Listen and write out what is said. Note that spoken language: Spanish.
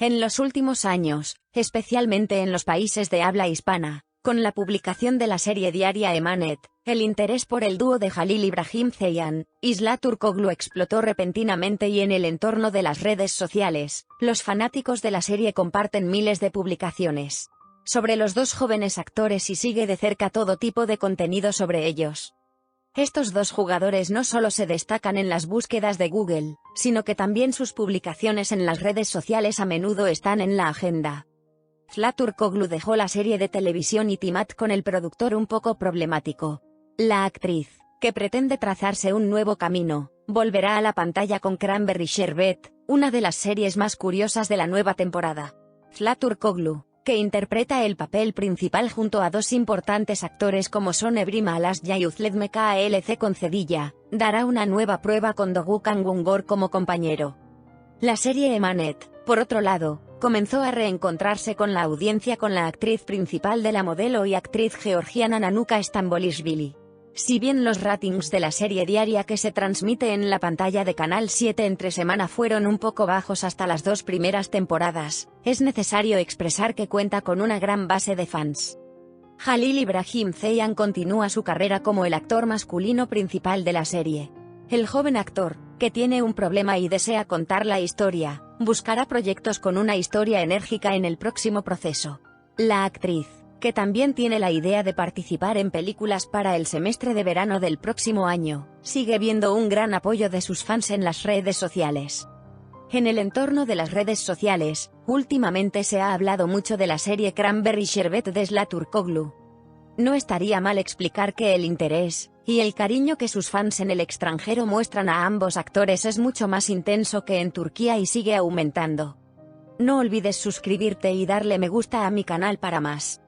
En los últimos años, especialmente en los países de habla hispana, con la publicación de la serie diaria Emanet, el interés por el dúo de Jalil Ibrahim Zeyan, Isla Turkoglu explotó repentinamente y en el entorno de las redes sociales, los fanáticos de la serie comparten miles de publicaciones sobre los dos jóvenes actores y sigue de cerca todo tipo de contenido sobre ellos. Estos dos jugadores no solo se destacan en las búsquedas de Google, sino que también sus publicaciones en las redes sociales a menudo están en la agenda. Flatur Koglu dejó la serie de televisión Itimat con el productor un poco problemático. La actriz, que pretende trazarse un nuevo camino, volverá a la pantalla con Cranberry Sherbet, una de las series más curiosas de la nueva temporada. Flatur Koglu, que interpreta el papel principal junto a dos importantes actores como son Ebrim Alasya y Uzled Mkalc con Cedilla, dará una nueva prueba con Dogu Kangungor como compañero. La serie Emanet, por otro lado, comenzó a reencontrarse con la audiencia con la actriz principal de la modelo y actriz georgiana Nanuka Stambolishvili. Si bien los ratings de la serie diaria que se transmite en la pantalla de Canal 7 entre semana fueron un poco bajos hasta las dos primeras temporadas, es necesario expresar que cuenta con una gran base de fans. Jalil Ibrahim Zeyan continúa su carrera como el actor masculino principal de la serie. El joven actor, que tiene un problema y desea contar la historia, buscará proyectos con una historia enérgica en el próximo proceso. La actriz, que también tiene la idea de participar en películas para el semestre de verano del próximo año, sigue viendo un gran apoyo de sus fans en las redes sociales. En el entorno de las redes sociales, últimamente se ha hablado mucho de la serie Cranberry Sherbet de Slaturkoglu. No estaría mal explicar que el interés, y el cariño que sus fans en el extranjero muestran a ambos actores es mucho más intenso que en Turquía y sigue aumentando. No olvides suscribirte y darle me gusta a mi canal para más.